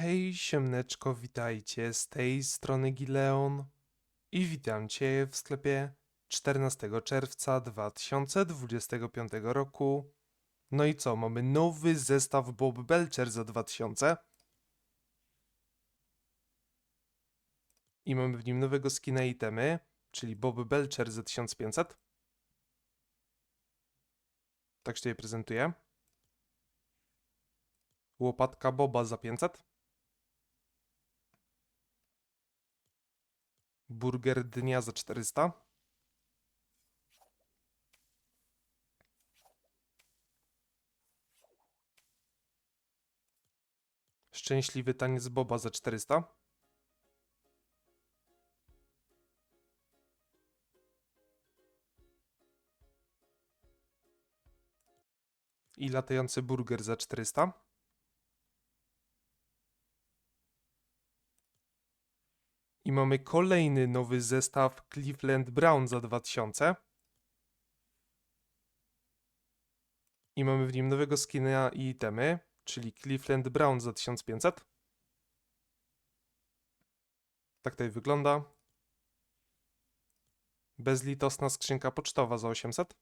Hej, siemneczko, witajcie, z tej strony Gileon i witam Cię w sklepie 14 czerwca 2025 roku. No i co, mamy nowy zestaw Bob Belcher za 2000 i mamy w nim nowego skina itemy, czyli Bob Belcher za 1500. Tak się je prezentuje. Łopatka Boba za 500. Burger dnia za 400. Szczęśliwy taniec Boba za 400. I latający burger za 400. mamy kolejny nowy zestaw Cleveland Brown za 2000. I mamy w nim nowego skina i itemy, czyli Cleveland Brown za 1500. Tak tutaj wygląda. Bezlitosna skrzynka pocztowa za 800.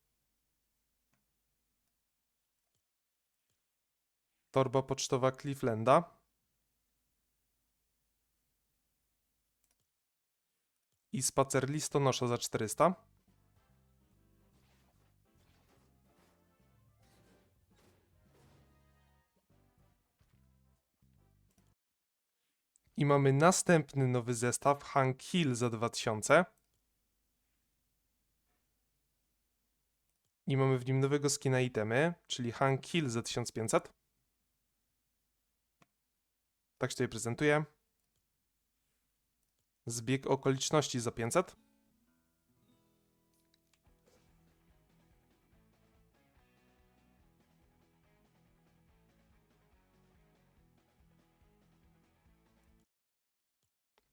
Torba pocztowa Clevelanda. I spacer listonosza za 400. I mamy następny nowy zestaw Hank Hill za 2000. I mamy w nim nowego skina itemy, czyli Hank Hill za 1500. Tak się tutaj prezentuje. Zbieg okoliczności za 500.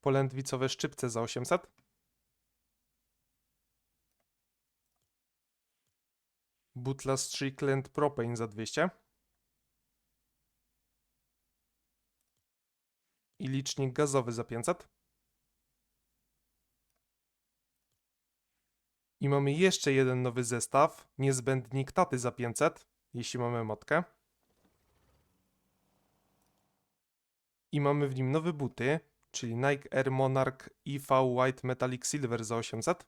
Polędwicowe szczypce za 800. Butla Strickland Propane za 200. I licznik gazowy za 500. I mamy jeszcze jeden nowy zestaw, niezbędnik taty za 500, jeśli mamy motkę. I mamy w nim nowe buty, czyli Nike Air Monarch IV White Metallic Silver za 800.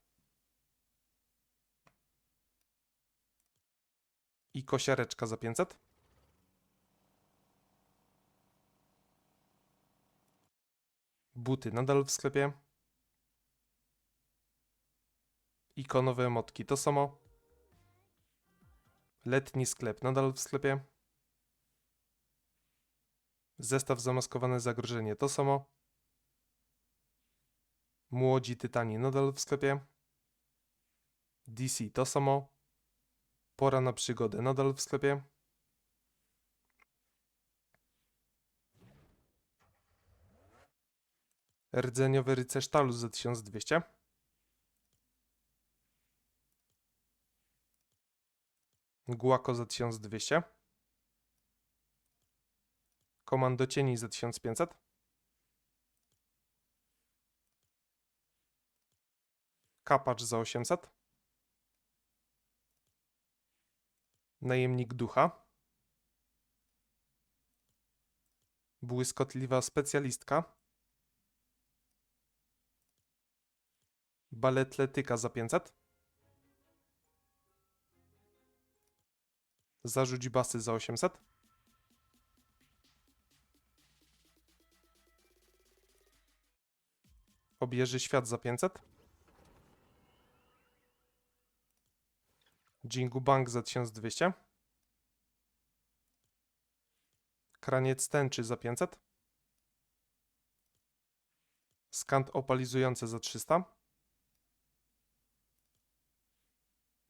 I kosiareczka za 500. Buty nadal w sklepie. Ikonowe emotki to samo. Letni sklep nadal w sklepie. Zestaw zamaskowane zagrożenie to samo. Młodzi tytani nadal w sklepie. DC to samo. Pora na przygodę nadal w sklepie. Rdzeniowy rycerz Talus za 1200. Guaco za 1200. Komando cieni za 1500. Kapacz za 800. Najemnik ducha. Błyskotliwa specjalistka. Baletletyka za 500. Zarzuć basy za 800. Obieży świat za 500. Jingu Bank za 1200. Kraniec tęczy za 500. Skant opalizujący za 300.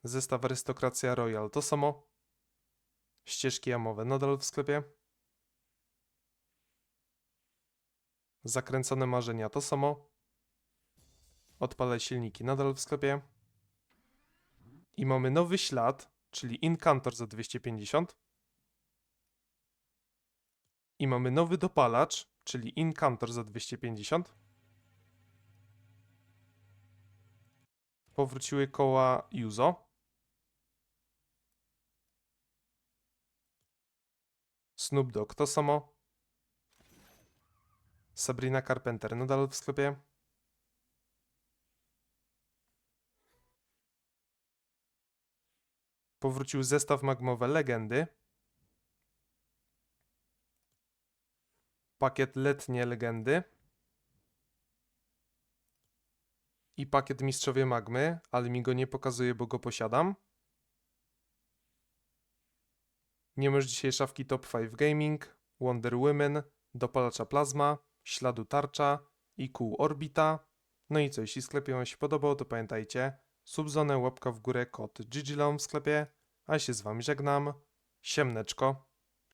Zestaw Arystokracja Royal to samo. Ścieżki jamowe nadal w sklepie. Zakręcone marzenia to samo. Odpalaj silniki nadal w sklepie. I mamy nowy ślad, czyli Incantor za 250. I mamy nowy dopalacz, czyli Incantor za 250. Powróciły koła Yuzo. Snoop Dogg to samo. Sabrina Carpenter nadal w sklepie. Powrócił zestaw magmowe legendy. Pakiet letnie legendy. I pakiet mistrzowie magmy, ale mi go nie pokazuje, bo go posiadam. Nie masz dzisiaj szafki Top 5 Gaming, Wonder Women, dopalacza plazma, śladu tarcza i kół orbita. No i co, jeśli sklepie Wam się podobał, to pamiętajcie, subzonę, łapka w górę, kod GGLOM w sklepie, a się z Wami żegnam. Siemneczko.